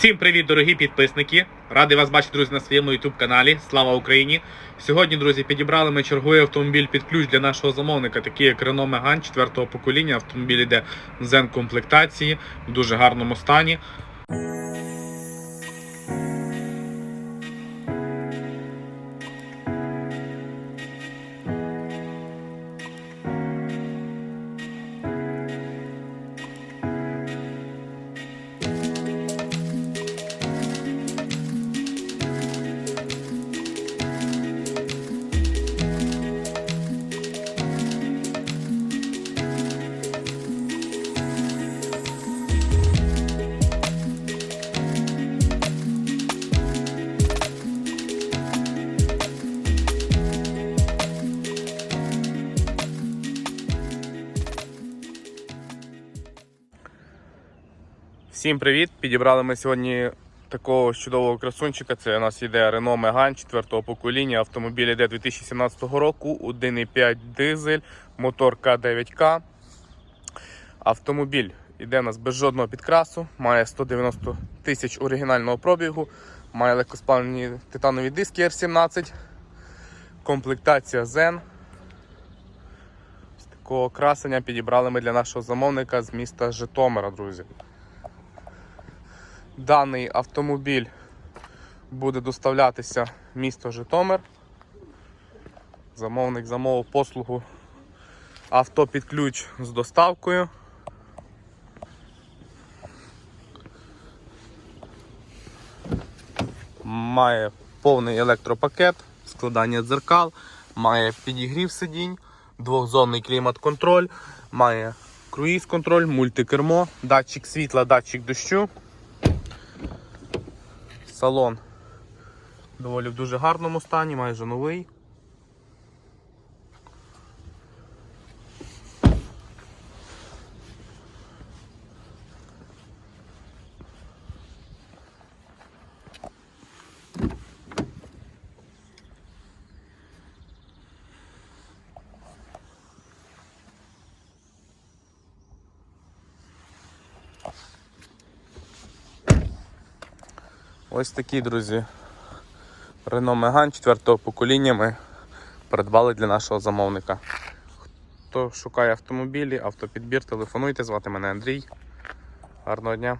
Всім привіт, дорогі підписники! Радий вас бачити, друзі, на своєму YouTube каналі. Слава Україні! Сьогодні, друзі, підібрали ми черговий автомобіль під ключ для нашого замовника, такий як Renault Megane 4 покоління. Автомобіль йде в Zen комплектації в дуже гарному стані. Всім привіт! Підібрали ми сьогодні такого чудового красунчика. Це у нас йде Renault Megane 4 покоління. Автомобіль йде 2017 року, 1,5 дизель, мотор К9К. Автомобіль йде у нас без жодного підкрасу, має 190 тисяч оригінального пробігу, має легкосплавні титанові диски R17, комплектація Zen. Ось Такого красення підібрали ми для нашого замовника з міста Житомира, друзі. Даний автомобіль буде доставлятися в місто Житомир. Замовник замовив послугу авто під ключ з доставкою. Має повний електропакет, складання дзеркал, має підігрів сидінь, двохзонний клімат-контроль, має круїз-контроль, мультикермо, датчик світла, датчик дощу. Салон доволі в дуже гарному стані, майже новий. Ось такі, друзі. Renault Megane 4 покоління ми придбали для нашого замовника. Хто шукає автомобілі, автопідбір, телефонуйте, звати мене Андрій. Гарного дня.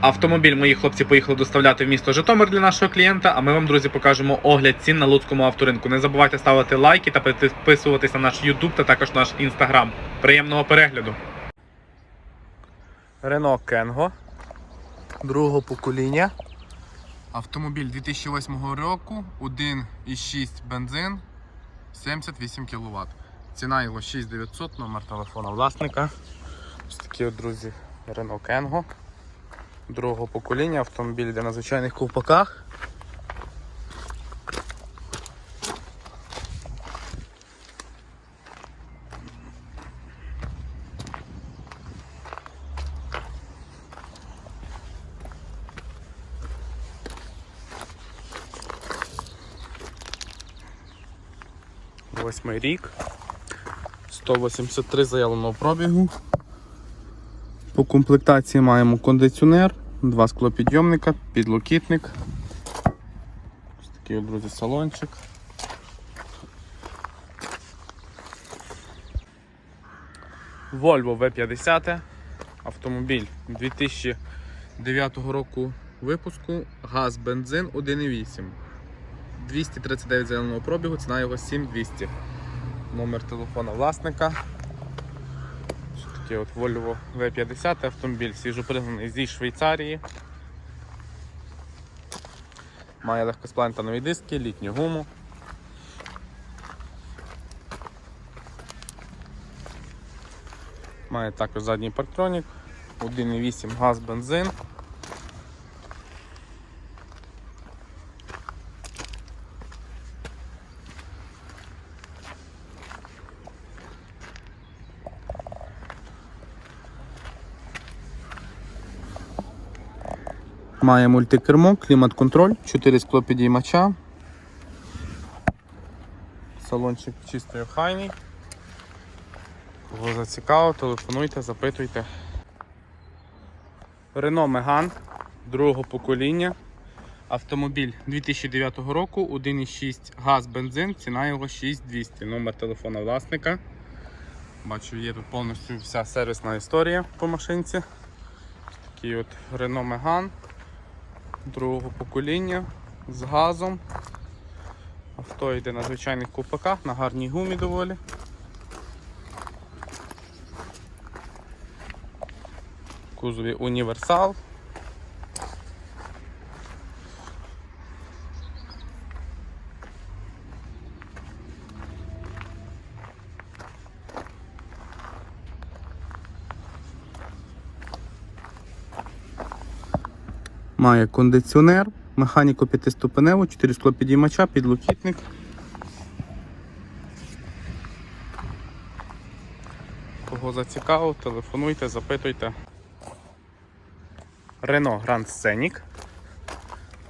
Автомобіль мої хлопці поїхали доставляти в місто Житомир для нашого клієнта, а ми вам, друзі, покажемо огляд цін на Луцькому авторинку. Не забувайте ставити лайки та підписуватись на наш YouTube та також наш Instagram. Приємного перегляду. Renault Kengo другого покоління. Автомобіль 2008 року, 1,6 бензин, 78 кВт. Ціна його 6900, номер телефона власника. Ось такі от, друзі, Renault Kengo. Другого покоління, автомобіль йде на звичайних ковпаках. Восьмий рік. 183 заявленого пробігу. По комплектації маємо кондиціонер, два склопідйомника, підлокітник. Ось такий, друзі, салончик. Volvo V50. Автомобіль 2009 року випуску, газ, бензин 1,8. 239 зеленого пробігу, ціна його 7200. Номер телефона власника. Ось Такий от Volvo V50 автомобіль свіжопригнаний зі Швейцарії. Має легкосплантанові диски, літню гуму. Має також задній парктронік, 1,8 газ, бензин. Має мультикермо, клімат-контроль, 4 склопідіймача. Салончик чистий охайний. Кого зацікавив, телефонуйте, запитуйте. Renault Megane другого покоління. Автомобіль 2009 року, 1,6 газ, бензин, ціна його 6200. Номер телефона власника. Бачу, є тут повністю вся сервісна історія по машинці. Такий от Renault Megane другого покоління з газом. Авто йде на звичайних купаках, на гарній гумі доволі. Кузові універсал. Має кондиціонер, механіку п'ятиступеневу, 4 склопідіймача, підлокітник. Кого зацікавив, телефонуйте, запитуйте. Renault Grand Scenic.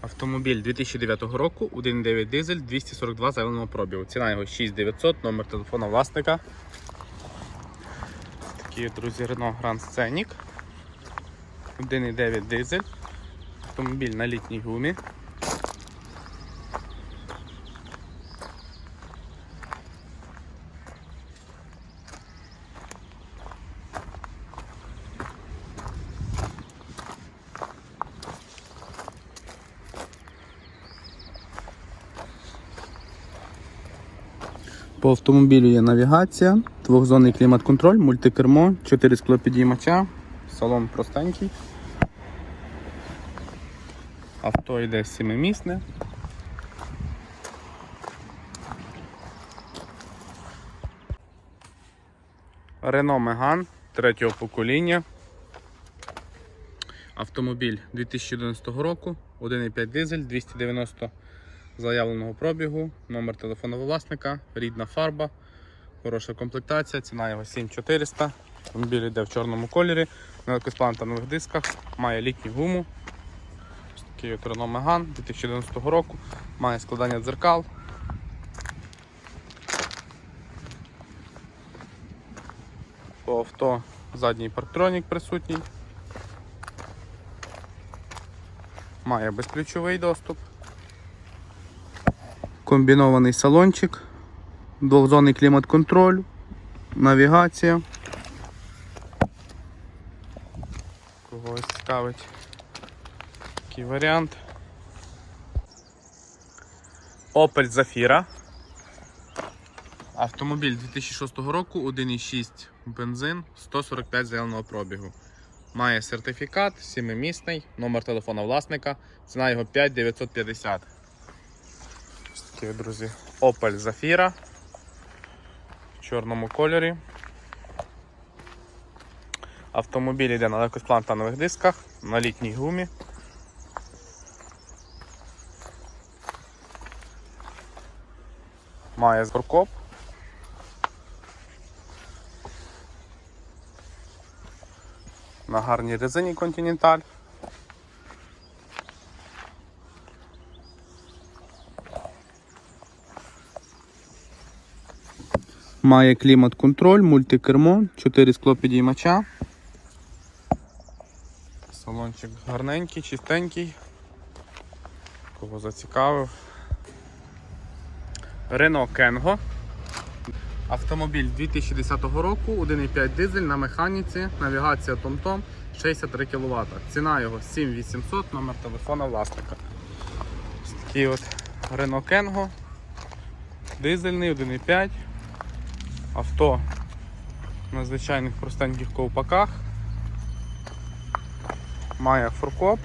Автомобіль 2009 року, 1.9 дизель, 242 зеленого пробігу. Ціна його 6900, номер телефона власника. Такі, друзі, Renault Grand Scenic. 1.9 дизель. Автомобіль на літній гумі. По автомобілю є навігація, двохзонний клімат-контроль, мультикермо, 4 склопідіймача, салон простенький. Авто йде сімимісне. Renault Megane третього покоління. Автомобіль 2011 року, 1,5 дизель, 290 заявленого пробігу, номер телефону власника, рідна фарба, хороша комплектація, ціна його 7400. Автомобіль йде в чорному кольорі, на легкосплантанових дисках, має літню гуму. Такий Renault Megane 2011 року, має складання дзеркал. По авто задній парктронік присутній. Має безключовий доступ. Комбінований салончик, двохзонний клімат-контроль, навігація. Когось цікавить такий варіант. Opel Zafira. Автомобіль 2006 року, 1,6 бензин, 145 зеленого пробігу. Має сертифікат, 7-місний, номер телефона власника, ціна його 5950. Ось такі, друзі, Opel Zafira в чорному кольорі. Автомобіль йде на легкосплантанових дисках, на літній гумі. Має зборкоп. На гарній резині Continental. Має клімат-контроль, мультикермо, 4 склопідіймача. Салончик гарненький, чистенький. Кого зацікавив. Renault Kengo. Автомобіль 2010 року, 1,5 дизель на механіці, навігація TomTom, 63 кВт. Ціна його 7800, номер телефона власника. Ось такий от Renault Kengo. Дизельний 1,5. Авто на звичайних простеньких ковпаках. Має фуркоп.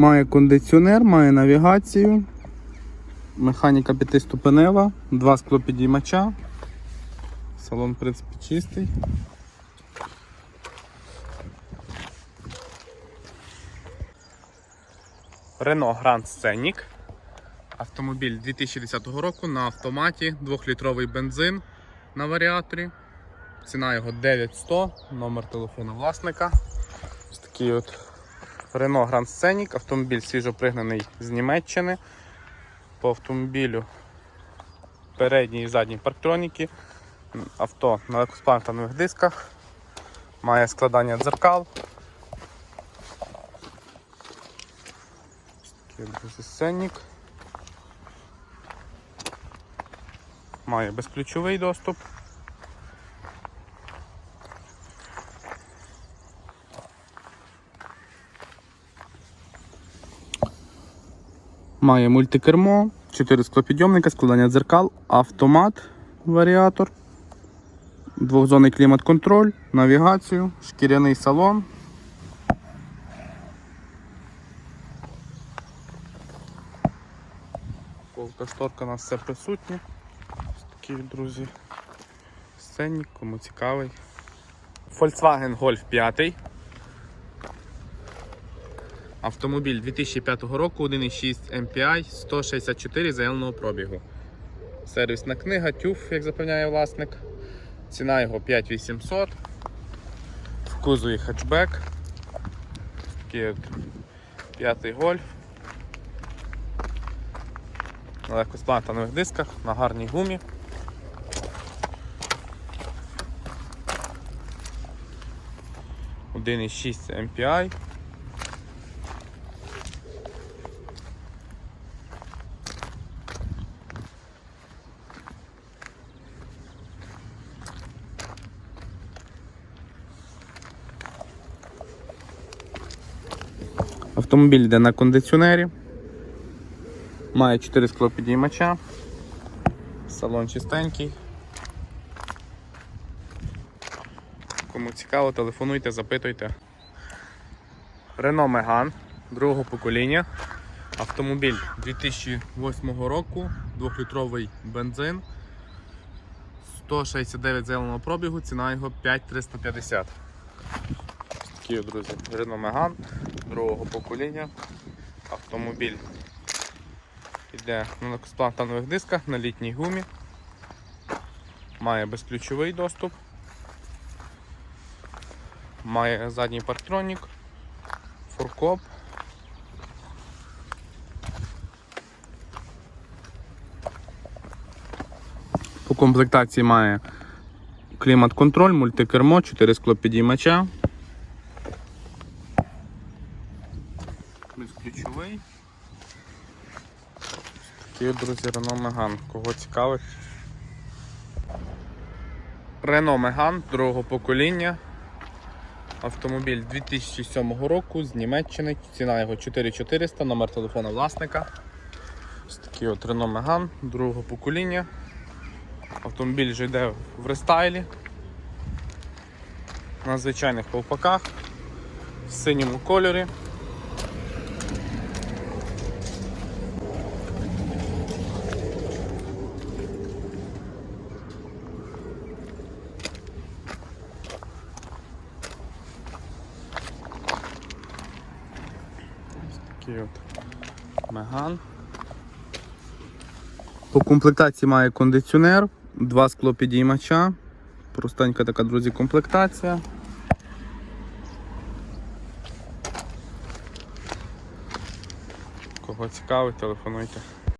Має кондиціонер, має навігацію. Механіка п'ятиступенева, два склопідіймача. Салон, в принципі, чистий. Renault Grand Scenic. Автомобіль 2010 року на автоматі, 2-літровий бензин на варіаторі. Ціна його 9100, номер телефону власника. Ось Такий от Renault Grand Scenic, автомобіль свіжопригнаний з Німеччини. По автомобілю передні і задні парктроніки. Авто на легкосплантанових дисках. Має складання дзеркал. Scenic. Має безключовий доступ. Має мультикермо, 4 склопідйомника, складання дзеркал, автомат, варіатор, двохзонний клімат-контроль, навігацію, шкіряний салон. Полка шторка у нас все присутнє. Такі, друзі. Сценник, кому цікавий. Volkswagen Golf 5. Автомобіль 2005 року, 1,6 MPI, 164 заявленого пробігу. Сервісна книга, тюф, як запевняє власник. Ціна його 5800. В кузові хетчбек. Такий от п'ятий гольф. На легкосплантанових дисках, на гарній гумі. Один із 6 MPI. Автомобіль йде на кондиціонері. Має 4 склопідіймача. Салон чистенький. Кому цікаво, телефонуйте, запитуйте. Renault Megane другого покоління. Автомобіль 2008 року, 2-літровий бензин. 169 зеленого пробігу, ціна його 5350. Ось Такі, друзі, Renault Megane другого покоління. Автомобіль йде на легкосплантанових дисках на літній гумі. Має безключовий доступ. Має задній парктронік, фуркоп. По комплектації має клімат-контроль, мультикермо, 4 склопідіймача. Безключовий. Такий, друзі, Renault Megane. Кого цікавить? Renault Megane другого покоління. Автомобіль 2007 року з Німеччини. Ціна його 4400, номер телефона власника. Ось такий от Renault Megane другого покоління. Автомобіль вже йде в рестайлі. На звичайних ковпаках в синьому кольорі. Такий от меган. По комплектації має кондиціонер, два склопідіймача. Простенька така, друзі, комплектація. Кого цікавить, телефонуйте.